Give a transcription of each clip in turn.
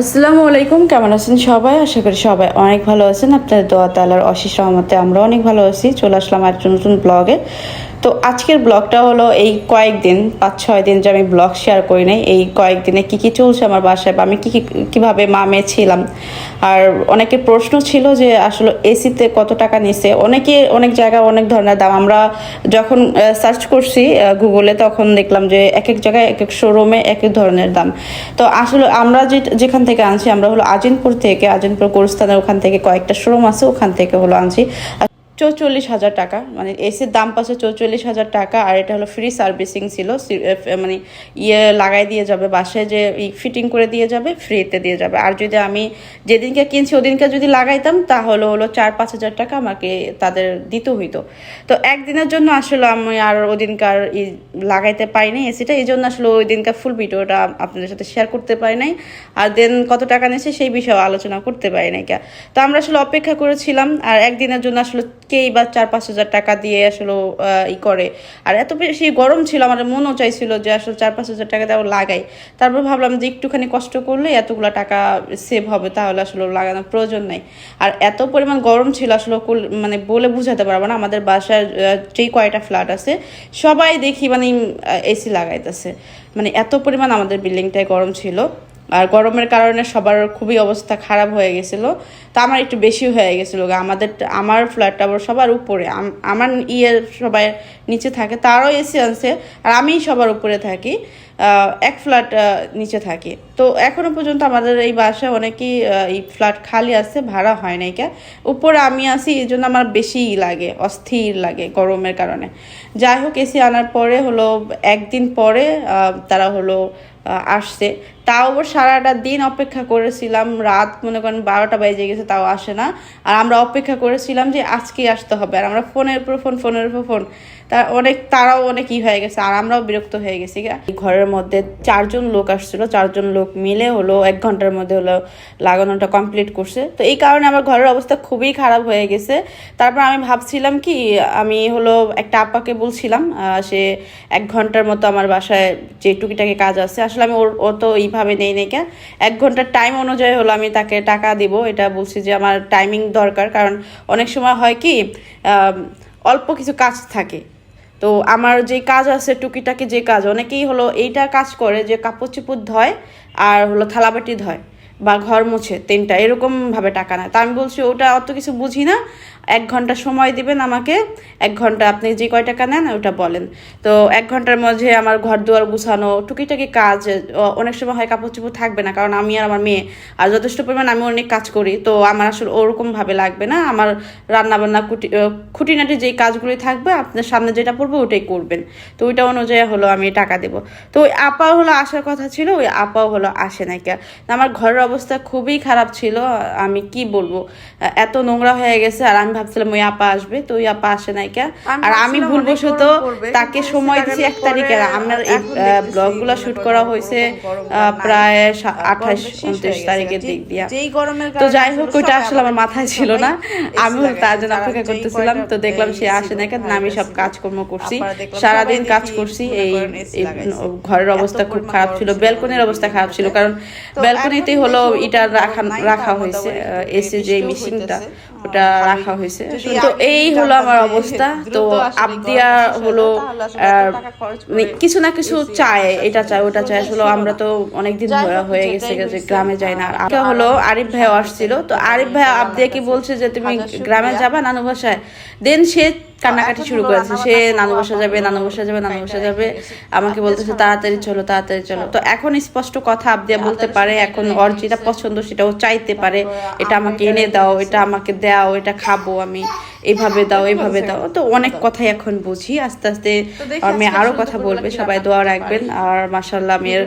আসসালামু আলাইকুম, কেমন আছেন সবাই? আশা করি সবাই অনেক ভালো আছেন। আপনাদের দোয়া তালার অশেষ রহমতে আমরা অনেক ভালো আছি। চলে আসলাম আর নতুন ব্লগে তো আজকের ব্লগটা হলো এই কয়েকদিন, পাঁচ, ছয় দিন যে আমি ব্লগ শেয়ার করি নাই, এই কয়েকদিনে কি কি চলছে আমার বাসায় বা আমি কি কি, কীভাবে মা মেয়ে ছিলাম। আর অনেকের প্রশ্ন ছিল যে আসলে এসিতে কত টাকা নিছে? অনেকে অনেক জায়গায় অনেক ধরনের দাম। আমরা যখন সার্চ করছি গুগলে তখন দেখলাম যে এক এক জায়গায় এক এক শোরুমে এক এক ধরনের দাম। তো আসলে আমরা যে, যেখান থেকে আনছি, আমরা হলো আজিনপুর থেকে আজিনপুর গোরস্থানের ওখান থেকে কয়েকটা শোরুম আছে, ওখান থেকে হলো আনছি। চৌচল্লিশ হাজার টাকা। মানে এসির দাম পাচ্ছে চৌচল্লিশ হাজার টাকা আর এটা হলো ফ্রি সার্ভিসিং ছিল। মানে ইয়ে লাগাই দিয়ে যাবে, বাসায় যে ফিটিং করে দিয়ে যাবে ফ্রিতে দিয়ে যাবে। আর যদি আমি যেদিনকে কিনছি ওদিনকে যদি লাগাইতাম, তাহলে হলো চার পাঁচ হাজার টাকা আমাকে তাদের দিতে হইতো। তো একদিনের জন্য আসলে আমি আর ওদিনকার লাগাইতে পারিনি এসিটা। এই জন্য আসলে ওই দিনকার ফুল ভিডিওটা আপনাদের সাথে শেয়ার করতে পারি নাই। আর দেন কত টাকা নিয়েছে সেই বিষয়ে আলোচনা করতে পারি নাই তো আমরা আসলে অপেক্ষা করেছিলাম আর একদিনের জন্য আসলে কেই বা চার পাঁচ হাজার টাকা দিয়ে আসলে ই করে। আর এত বেশি গরম ছিল, আমার মনও চাইছিল যে আসলে চার পাঁচ হাজার টাকা দেওয়া লাগাই। তারপর ভাবলাম যে একটুখানি কষ্ট করলে এতগুলো টাকা সেভ হবে, তাহলে আসলে লাগানোর প্রয়োজন নেই। আর এত পরিমাণ গরম ছিল, আসলে মানে বলে বুঝাতে পারব না। আমাদের বাসার যেই কয়টা ফ্ল্যাট আছে, সবাই দেখি মানে এসি লাগাইতেছে। মানে এত পরিমাণ আমাদের বিল্ডিংটায় গরম ছিল। আর গরমের কারণে সবার খুবই অবস্থা খারাপ হয়ে গেছিল। তা আমার একটু বেশি হয়ে গেছিল। আমাদের, আমার ফ্ল্যাটটা আবার সবার উপরে। আমার ইয়ের সবাই নিচে থাকে, তারও এসি আনছে, আর আমি সবার উপরে থাকি। এক ফ্ল্যাট নিচে থাকি। তো এখনও পর্যন্ত আমাদের এই বাসায় অনেকেই এই ফ্ল্যাট খালি আছে, ভাড়া হয় নাই কে। উপরে আমি আসি এই জন্য আমার বেশি লাগে, অস্থির লাগে গরমের কারণে। যাই হোক এসি আনার পরে হলো, একদিন পরে তারা হলো আসছে। তাও সারাটা দিন অপেক্ষা করেছিলাম। রাত মনে করেন বারোটা বেজে গেছে, তাও আসে না। আর আমরা অপেক্ষা করেছিলাম যে আজকেই আসতে হবে। আর আমরা ফোনের উপর ফোন, ফোনের উপর ফোন। তা অনেক, তারাও অনেক ই হয়ে গেছে, আর আমরাও বিরক্ত হয়ে গেছি। ঘরের মধ্যে চারজন লোক আসছিল, চারজন লোক মিলে হলো, এক ঘণ্টার মধ্যে হলো লাগানোটা কমপ্লিট করছে। তো এই কারণে আমার ঘরের অবস্থা খুবই খারাপ হয়ে গেছে। তারপর আমি ভাবছিলাম কি, আমি হলো একটা আপাকে বলছিলাম সে এক ঘণ্টার মতো আমার বাসায় যে টুকিটাকি কাজ আছে, আসলে আমি ওর, ও তো এইভাবে নেই নেই কে। এক ঘণ্টার টাইম অনুযায়ী হলো আমি তাকে টাকা দিব, এটা বলছি যে আমার টাইমিং দরকার, কারণ অনেক সময় হয় কি অল্প কিছু কাজ থাকে। তো আমার যে কাজ আছে, টুকিটাকি যে কাজ, অনেকেই হলো এইটা কাজ করে যে কাপড় চোপড় ধয় আর হলো থালাবাটি ধয়। বা ঘর মুছে তিনটা এরকম ভাবে টাকা নেয়। তা আমি বলছি, ওটা অত কিছু বুঝি না। এক ঘণ্টা সময় দিবেন আমাকে, এক ঘণ্টা আপনি যে কয় টাকা নেন, ওটা বলেন। তো এক ঘণ্টার মধ্যে আমার ঘর দুয়ার গুছানো, টুকিটাকি কাজ অনেক সময় হয় কাপড় চোপড় থাকবে না, কারণ আমি আর আমার মেয়ে। আর যথেষ্ট পরিমাণ আমি অনেক কাজ করি, তো আমার আসলে ওরকম ভাবে লাগবে না। আমার রান্না বান্না কুটি খুঁটিনাটি যেই কাজগুলি থাকবে, আপনার সামনে যেটা পড়বে, ওটাই করবেন। তো ওইটা অনুযায়ী হলো আমি টাকা দেব। তো ওই আপাও হলো আসার কথা ছিল, ওই আপাও হলো আসে নাই কে। আমার ঘরের অবস্থা খুবই খারাপ ছিল আমি কি বলব? এত নোংরা হয়ে গেছে আর আমি ভাবছিলাম ওই আপা আসবে তো ওই আপা আসে নাই কে? আর আমি ভুলবশত তাকে সময় দিছি এক তারিখে। আমার এই ব্লগগুলো শুট করা হয়েছে। প্রায় আঠাশ উনত্রিশ তারিখের দিক দিয়া। তো যাই হোক ওইটা আসলে আমার মাথায় ছিল না। আমি তার জন্য অপেক্ষা করতেছিলাম তো দেখলাম সে আসে না কেন আমি সব কাজকর্ম করছি। সারাদিন কাজ করছি। এই। ঘরের অবস্থা খুব খারাপ ছিল ব্যালকনির অবস্থা খারাপ ছিল কারণ ব্যালকনিতেই এখন হলো এটা রাখা রাখা হয়েছে এসি যে মেশিনটা ওটা রাখা হয়েছে। তো এই হলো আমার অবস্থা। তো আবদিয়া হলো মানে কিছু না কিছু চায় এটা চায় ওটা চায়। আসলে আমরা তো অনেকদিন যাই হয়ে গেছে যে গ্রামে যাই না। আর হলো আরিফ ভাই আসছিল। তো আরিফ ভাই আবদিয়া কি বলছে যে তুমি গ্রামে যাবা নানু বাসায় দেন সে কান্নাকাটি শুরু করেছে সে নানু বসা যাবে নানু বাসা যাবে নানু বাসা যাবে। আমাকে বলতেছে তাড়াতাড়ি চলো তাড়াতাড়ি চলো। তো এখন স্পষ্ট কথা আবদিয়া বলতে পারে এখন ওর যেটা পছন্দ সেটাও ও চাইতে পারে। এটা আমাকে এনে দাও এটা আমাকে দাও এটা খাব আমি। এইভাবে দাও এইভাবে দাও। তো অনেক কথাই এখন বুঝি আস্তে আস্তে মেয়ে আরও কথা বলবে সবাই দোয়া রাখবেন। আর মাসাল্লাহ মেয়ের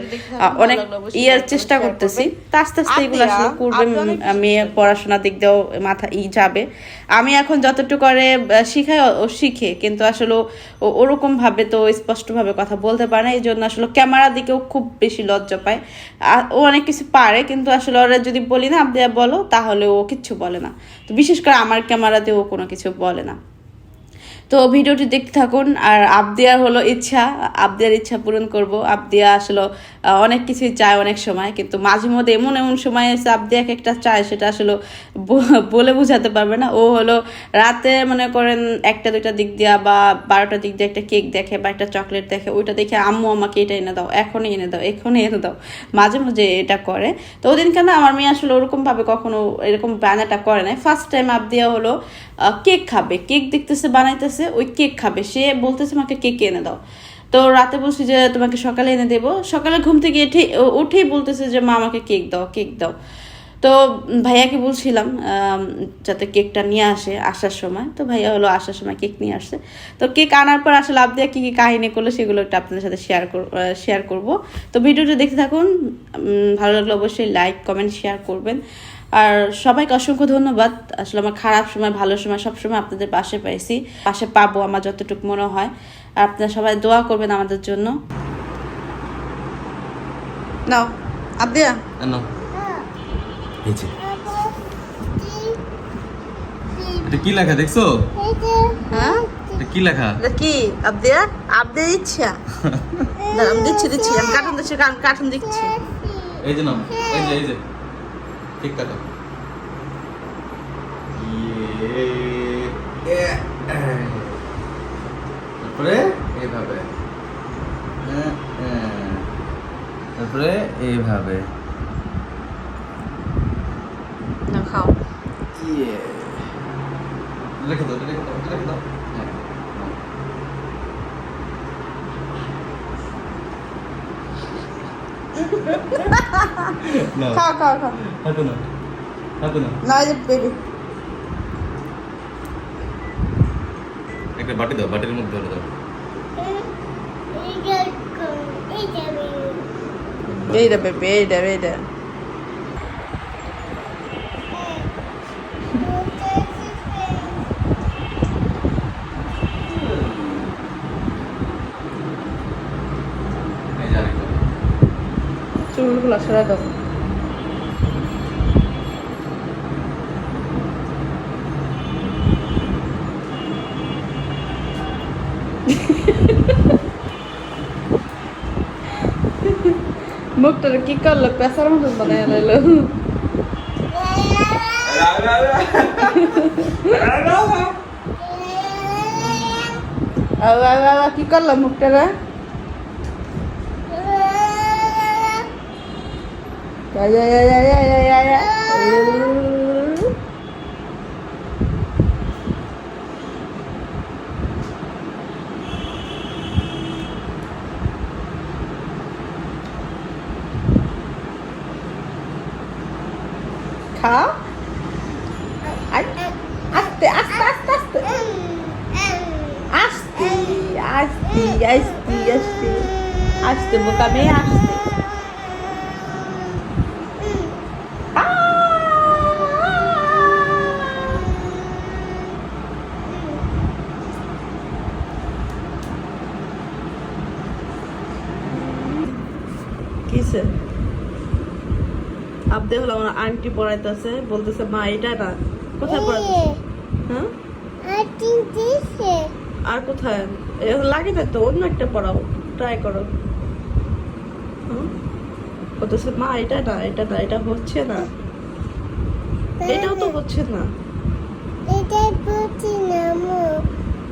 অনেক ইয়ার চেষ্টা করতেছি। তা আস্তে আস্তে এগুলো আসলে করবে মেয়ে পড়াশোনার দিক দিয়েও মাথা ই যাবে। আমি এখন যতটুকু করে শিখাই ও- শিখে কিন্তু আসলে ওরকম ভাবে তো স্পষ্ট ভাবে কথা বলতে পারে না এই জন্য আসলে ক্যামেরার দিকেও খুব বেশি লজ্জা পায়। আর ও অনেক কিছু পারে কিন্তু আসলে ওরা যদি বলি না আপনি বলো তাহলে ও কিচ্ছু বলে না। তো বিশেষ করে আমার ক্যামেরাতে ও কোনো কিছু বলে না। তো ভিডিওটি দেখতে থাকুন। আর আবদিয়ার হলো ইচ্ছা। আবদিয়ার ইচ্ছা পূরণ করব। আবদিয়া আসলে অনেক কিছুই চায় অনেক সময়। কিন্তু মাঝে মধ্যে এমন এমন সময় এসে আবদিয়াকে একটা চায়, সেটা আসলে বলে বোঝাতে পারবে না। ও হলো রাতে মনে করেন একটা, দুইটা দিক দিয়া বা বারোটার দিক দিয়ে একটা কেক দেখে বা একটা চকলেট দেখে, ওইটা দেখে, আম্মু, আমাকে এটা এনে দাও, এখনই এনে দাও, এখনই এনে দাও। মাঝে মাঝে এটা করে। তো ওদিন কেন আমার মেয়ে আসলে ওরকমভাবে কখনো এরকম বানাটা করে নাই। ফার্স্ট টাইম আবদিয়া হলো কেক খাবে। কেক দেখতেছে, বানাইতেছে ওই কেক খাবে। সে বলতেছে, আমাকে কেক এনে দাও। তো রাতে বলছি যে, তোমাকে সকালে এনে দেবো। সকালে ঘুম থেকে উঠে, উঠেই বলতেছে যে, মা, আমাকে কেক দাও কেক দাও। তো ভাইয়াকে বলছিলাম যাতে কেকটা নিয়ে আসে আসার সময়। তো ভাইয়া হলো আসার সময় কেক নিয়ে আসছে। তো কেক আনার পর আসলে আবদিয়া কী কী কাহিনী করল সেগুলো একটু আপনাদের সাথে শেয়ার কর শেয়ার করব। তো ভিডিওটা দেখতে থাকুন। ভালো লাগলে অবশ্যই লাইক কমেন্ট শেয়ার করবেন। আর সবাইকে অসংখ্য ধন্যবাদ। আসলে আমার খারাপ সময় ভালো সময় সবসময় আপনাদের পাশে পাইছি। পাশে পাবো আমার যতটুকু মনে হয়। আর আপনারা সবাই দোয়া করবেন আমাদের জন্য। নাও আবদিয়া। না এই যে। এটা কি লেখা দেখছ? হ্যাঁ? এটা কি লেখা? এটা কি? আবদিয়া? আবদিয়া ইচ্ছা দাঁড়া, আমি দিচ্ছি দিচ্ছি। আমি কার্টুন দিচ্ছি কার্টুন দিচ্ছি। এই যে নাও এই যে এই যে। ঠিক কাটো ইয়ে। তারপরে? এইভাবে হ্যাঁ, হ্যাঁ। তারপরে এইভাবে না খাও। ইয়ে। রেখে দাও রেখে দাও রেখে দাও। হ্যাঁ নাও। নাও খাও খাও খাও হাঁটু না হাঁটু না না যে বেবি একটা বাটি দাও বাটির মধ্যে ধরে দাও। এইটা বেবি এইটা এইটা চুলগুলো সরাই দাও। মুখটার কি করল? পেশার মতন বানায় লাইলো কি করল মুখটারা? Ai, ai, ai, ai, ai. হলো আমার আন্টি পড়াইতেছে বলতেছে মা এটা না কোথায় পড়াইতেছে? হ্যাঁ? আর কোথায়? লাগে না তো অন্য একটা পড়াও ট্রাই করো। বলতেছে মা এটা না এটা না এটা হচ্ছে না। এটাও তো হচ্ছে না।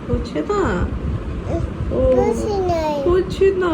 হচ্ছে না ও হচ্ছে না।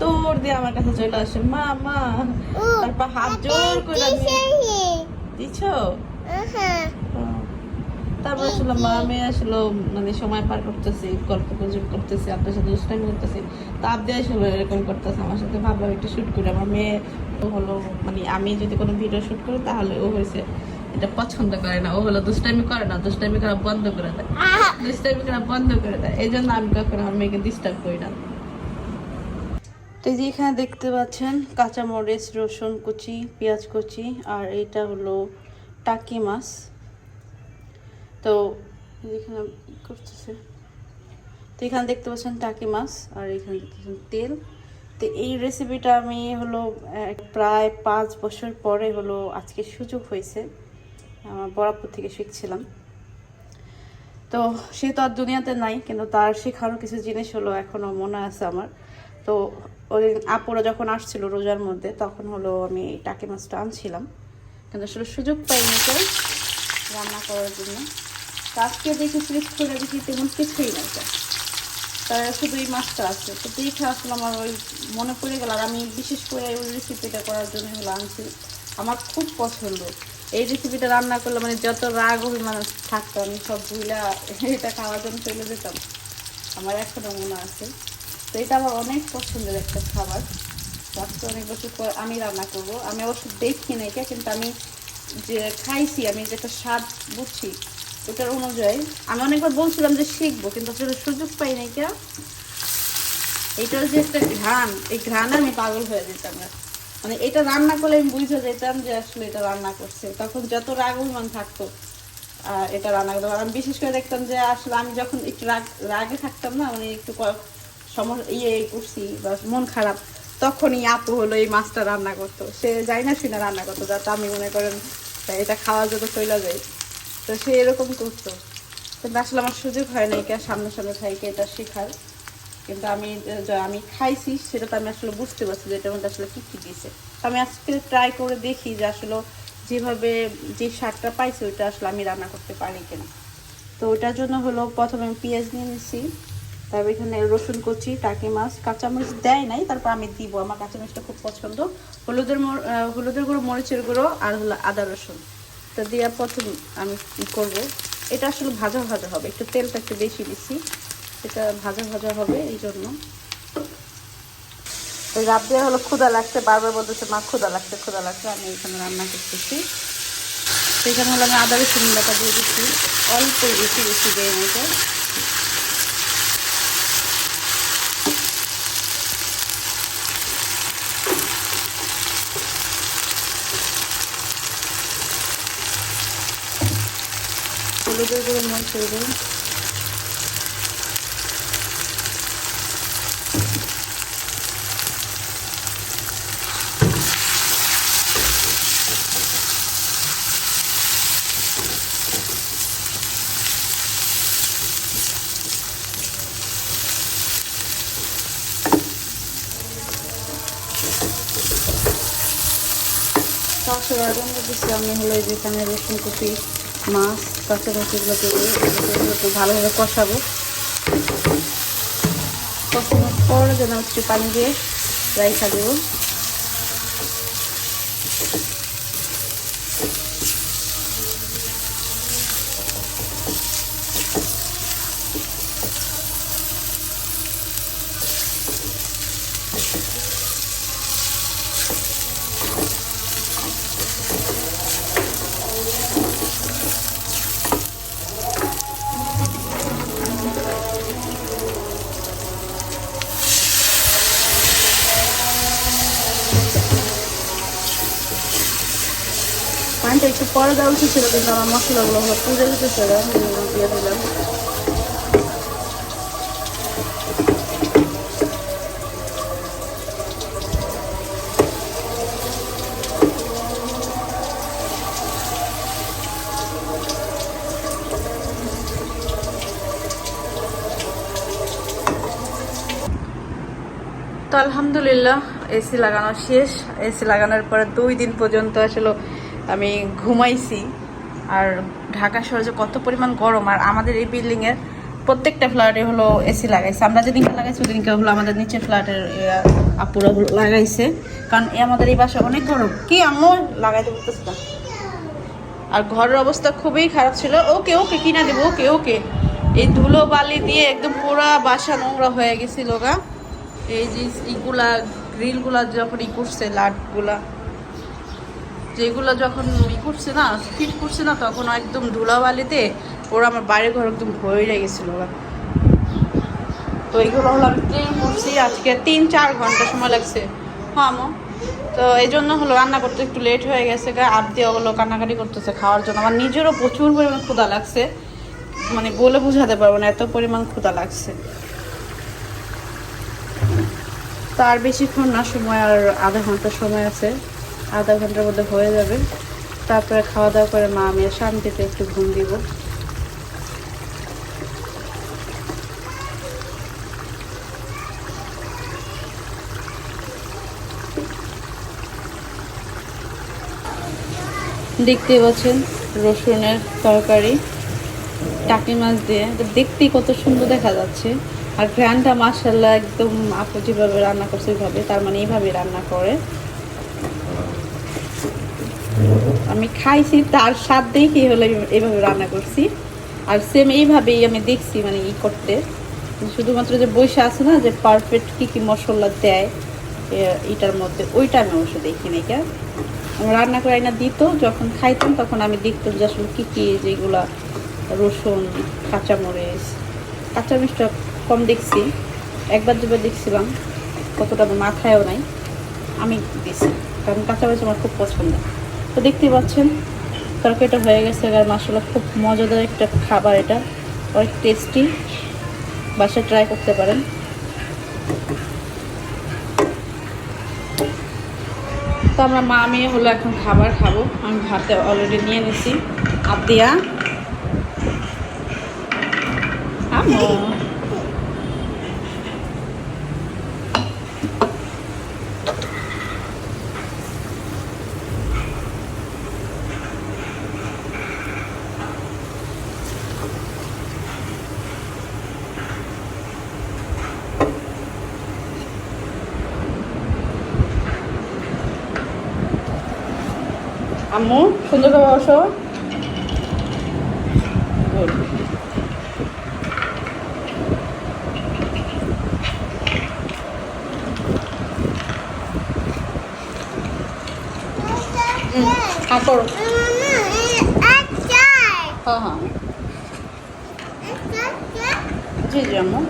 দৌড় দিয়ে আমার কাছে চলে আসে মা মা। তারপর হাত জোর করে দিছো। তারপর আসলে মা মেয়ে আসলে মানে সময় পার করতেছি গল্প গুজব করতেছি আপনার সাথে করতেছি। আসলে এরকম করতেছে আমার সাথে ভাবলাম একটু শুট করে। আমার মেয়ে হলো মানে আমি যদি কোনো ভিডিও শুট করি তাহলে ও হয়েছে এটা পছন্দ করে না। ও হলো দুষ্টামি করে না দুষ্টামি করা বন্ধ করে দেয়। দুষ্টামি করা বন্ধ করে দেয়। এই জন্য আমি কখনো আমার মেয়েকে ডিস্টার্ব করি না। এই যে এখানে দেখতে পাচ্ছেন কাঁচামরিচ, রসুন কুচি, পেঁয়াজ কুচি, আর এটা হলো টাকি মাছ। তো এখানে করতেছে। তো এখানে দেখতে পাচ্ছেন টাকি মাছ, আর এখানে দেখতে পাচ্ছেন তেল। তো এই রেসিপিটা আমি হলো প্রায় পাঁচ বছর পরে হলো আজকে সুযোগ হয়েছে। আমার বরাবর থেকে শিখছিলাম। তো সে তো আর দুনিয়াতে নাই, কিন্তু তার শেখারও কিছু জিনিস হলো এখনও মনে আছে আমার। তো ওই আপুরা যখন আসছিল রোজার মধ্যে, তখন হলো আমি টাকি মাছটা আনছিলাম। কিন্তু আসলে সুযোগ পাইনি তো রান্না করার জন্য। আজকে দেখি সিলেক্ট করে দেখি তেমন কিছুই নাই তার শুধু এই মাছটা আছে। তো দেখে আসলে আমার ওই মনে পড়ে গেল, আর আমি বিশেষ করে ওই রেসিপিটা করার জন্য হলো আনছি। আমার খুব পছন্দ। এই রেসিপিটা রান্না করলে মানে যত রাগ অভিমান থাকতো, আমি সব ভুলা এটা খাওয়ার জন্য চলে যেতাম। আমার এখনও মনে আছে। তো এটা আমার অনেক পছন্দের একটা খাবার। আজকে অনেক বছর পর আমি রান্না করব। আমি অবশ্য দেখি না এটা, কিন্তু আমি যে খাইছি, আমি যেটা স্বাদ বুঝছি, ওটার অনুযায়ী। আমি অনেকবার বলছিলাম যে শিখব, কিন্তু আসলে সুযোগ পাই নাই কে এটার যে একটা ঘ্রাণ। এই ঘ্রাণ আমি পাগল হয়ে যেতাম না। মানে এটা রান্না করলে আমি বুঝে যেতাম যে আসলে এটা রান্না করছে। তখন যত রাগ অভিমান থাকতো এটা রান্না করতে আমি বিশেষ করে দেখতাম যে আসলে আমি যখন একটু রাগ রাগে থাকতাম না মানে একটু সমস্যা ইয়ে করছি বা মন খারাপ। তখনই আপু হলো এই মাছটা রান্না করতো। সে যাই না শুনে রান্না করতো যাতে আমি মনে করেন এটা খাওয়ার জন্য চলে যাই তো সে এরকম করতো। কিন্তু আসলে আমার সুযোগ হয় না কে সামনে সামনে ভাইকে এটা শেখার। কিন্তু আমি আমি খাইছি, সেটা তো আমি আসলে বুঝতে পারছি যে এটার মধ্যে আসলে কী কী দিয়েছে তো আমি আজকে ট্রাই করে দেখি যে আসলে যেভাবে যে স্বাদটা পাইছি, ওইটা আসলে আমি রান্না করতে পারি কিনা। তো ওটার জন্য হলো প্রথমে আমি পেঁয়াজ নিয়ে নিছি। তারপর এখানে রসুন কুচি, টাকি মাছ, কাঁচামরিচ দেয় নাই, তারপর আমি দিব। আমার কাঁচামরিচটা খুব পছন্দ। হলুদের হলুদের গুঁড়ো, মরিচের গুঁড়ো আর হলো আদা রসুন। তো দেওয়ার প্রথম আমি করব। এটা আসলে ভাজা ভাজা হবে। একটু তেলটা একটু বেশি দিছি এটা ভাজা ভাজা হবে এই জন্য রাত দেওয়া হলো ক্ষুদা লাগছে, বারবার বলতেছে, মা ক্ষুদা লাগছে ক্ষুদা লাগছে। আমি এখানে রান্না করতেছি। সেখানে হলো আমি আদা রসুন দিয়ে দিচ্ছি। অল্প বেশি বেশি দিয়ে মতো হলুদের গুঁড়ো মরিচের গুঁড়ো। চারশো আগুন দিচ্ছি আমি হলো যেখানে রসুন কুচি। মাছ কাঁচা কাঁচিগুলোকে একটু ভালোভাবে কষাবো। কষানোর পর যেন একটু পানি দিয়ে রাইখা দেবো। পানিটা একটু পরে দেওয়া উচিত ছিল, কিন্তু আমার মশলাগুলো পুড়ে যেতেছে এগুলো দিয়ে দিলাম। তো আলহামদুলিল্লাহ, এসি লাগানো শেষ। এসি লাগানোর পরে দুই দিন পর্যন্ত আসলে আমি ঘুমাইছি আর ঢাকা শহরে যে কত পরিমাণ গরম আর আমাদের এই বিল্ডিংয়ের প্রত্যেকটা ফ্ল্যাটে হলো এসি লাগাইছে। আমরা যেদিনকে লাগাইছি, ওদিনকে হলো আমাদের নিচের ফ্ল্যাটের আপুরা লাগাইছে। কারণ এ আমাদের এই বাসা অনেক গরম। কি আম্মু? লাগাইতে বলতেছে না। আর ঘরের অবস্থা খুবই খারাপ ছিল। ওকে ওকে, কিনা দেবো? ওকে ওকে। এই ধুলো বালি দিয়ে একদম পুরা বাসা নোংরা হয়ে গেছিল গা। এই যে ইগুলা গ্রিলগুলা যখন ই করছে, লাটগুলা। যেগুলো যখন ই করছে না ফিট করছে না, তখন একদম ধুলাবালিতে ওরা আমার বাড়ির ঘর একদম ভরে গেছিল তো এগুলো হলো আমি ক্লিন করছি আজকে তিন চার ঘণ্টা সময় লাগছে। হ্যাঁ আমো তো এই জন্য হলো রান্না করতে একটু লেট হয়ে গেছে আর দিয়ে ওগুলো কান্নাকাটি করতেছে খাওয়ার জন্য। আমার নিজেরও প্রচুর পরিমাণ ক্ষুধা লাগছে। মানে বলে বোঝাতে পারব না, এত পরিমাণ ক্ষুধা লাগছে। তার বেশিক্ষণ না সময়, আর আধা ঘণ্টা সময় আছে। আধা ঘণ্টার মধ্যে হয়ে যাবে। তারপরে খাওয়া দাওয়া করে মা, আমি শান্তিতে একটু ঘুম দিব। দেখতে পাচ্ছেন রসুনের তরকারি, টাকি মাছ দিয়ে। দেখতেই কত সুন্দর দেখা যাচ্ছে। আর ঘ্রানটা মাসাল্লাহ একদম আপু যেভাবে রান্না করছে, ওইভাবে, তার মানে এইভাবে রান্না করে। আমি খাইছি, তার স্বাদ দেখি হলে এইভাবে রান্না করছি। আর সেম এইভাবেই আমি দেখছি মানে ই করতে। শুধুমাত্র যে বৈশা আছে না, যে পারফেক্ট কী কী মশলা দেয় এটার মধ্যে, ওইটা আমি অবশ্য দেখি নাই কেন রান্না করে না দিত, যখন খাইতাম তখন আমি দেখতাম যে আসলে কী কী যেগুলা রসুন, কাঁচামরিচ, কাঁচামরিচটা কম দেখছি। একবার দুবার দেখছিলাম কতটা মাথায়ও নাই। আমি দিছি, কারণ কাঁচামরিচ আমার খুব পছন্দ। তো দেখতেই পাচ্ছেন, তরকারিটা হয়ে গেছে আর মাসালা খুব মজাদার একটা খাবার এটা, অনেক টেস্টি বাসায় ট্রাই করতে পারেন। তো আমরা মা আমি হলো এখন খাবার খাব, আমি ভাতে অলরেডি নিয়ে নিছি। আদিয়া আমো আম্মু সুন্দর করে বসো. হ্যাঁ হ্যাঁ হ্যাঁ। জি জি আম্মু।